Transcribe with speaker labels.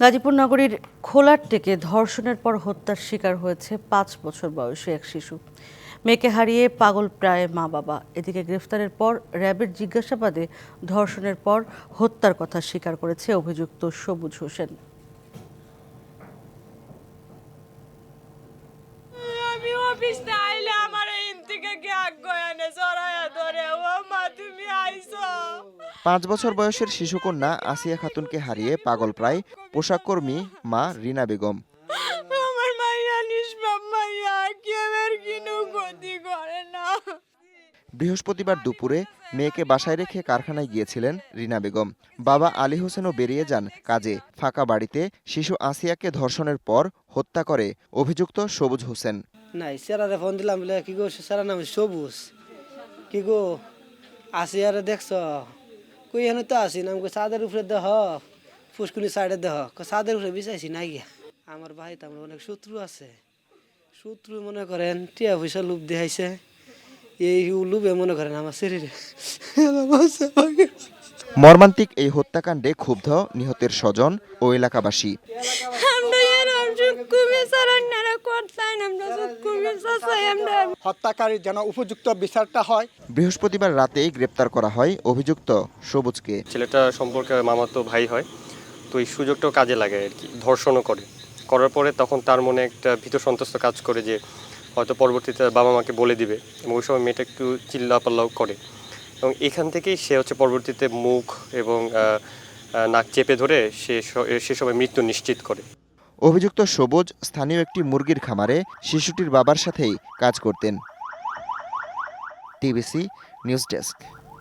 Speaker 1: গাজীপুর নগরীর খোলার থেকে ধর্ষণের পর হত্যার শিকার হয়েছে পাঁচ বছর বয়সী এক শিশু। মেয়েকে হারিয়ে পাগল প্রায় মা বাবা। এদিকে গ্রেফতারের পর র্যাবের জিজ্ঞাসাবাদে ধর্ষণের পর হত্যার কথা স্বীকার করেছে অভিযুক্ত সবুজ হোসেন।
Speaker 2: আমার ধরে? ও মা, তুমি
Speaker 3: পাঁচ বছর বয়সের শিশুকন্যা আসিয়া খাতুনকে হারিয়ে পাগল প্রায় পোশাক কর্মী মা রিনা বেগম।
Speaker 2: আমার মাইয়া নিষ্পাপ মাইয়া কেবের কিনু গতি করে না।
Speaker 3: বৃহস্পতিবার দুপুরে মেয়েকে বাসায় রেখে কারখানায় গিয়েছিলেন রিনা বেগম। বাবা আলী হোসেনও বেরিয়ে যান কাজে। ফাঁকা বাড়িতে শিশু আসিয়াকে ধর্ষণের পর হত্যা করে অভিযুক্ত সবুজ হোসেন।
Speaker 4: নাই স্যারারে ফোন দিলাম বলে কি গো স্যারার নাম সবুজ। কি গো আসি আরে দেখছ? কই এখানে তো আসি না আমাকে চাঁদের উপরে দেহ ফুসকুনি সাইডে দেহ। চাঁদের উপরে বিছাইছি না গিয়া আমার ভাই তো আমার অনেক শত্রু আছে। শত্রু মনে করেন টিয়া পয়সা লুপ দেখাইছে। এই লুবে মনে করেন আমার শরীরে।
Speaker 3: মর্মান্তিক এই হত্যাকাণ্ডে ক্ষুব্ধ নিহতের স্বজন ও এলাকাবাসী।
Speaker 2: আমরা এরম সুকুমে সারান্নারা করতাম আমরা সুকুমে সাসাই আমরা
Speaker 5: হত্যাকারী যেন উপযুক্ত বিচারটা হয়।
Speaker 3: বৃহস্পতিবার রাতেই গ্রেপ্তার করা হয় অভিযুক্ত সবুজকে।
Speaker 6: ছেলেটা সম্পর্কে মামাতো ভাই হয় তো এই সুযোগটাও কাজে লাগে আর কি ধর্ষণও করে। করার পরে তখন তার মনে একটা ভীত সন্ত্রস্ত কাজ করে যে হয়তো পরবর্তীতে বাবা মাকে বলে দিবে এবং ওই সময় মেয়েটা একটু চিল্লাপাল্লাও করে। এবং এখান থেকেই সে হচ্ছে পরবর্তীতে মুখ এবং নাক চেপে ধরে সে সে সময় মৃত্যু নিশ্চিত করে।
Speaker 3: অভিযুক্ত সবুজ স্থানীয় একটি মুরগির খামারে শিশুটির বাবার সাথেই কাজ করতেন। TBC news desk.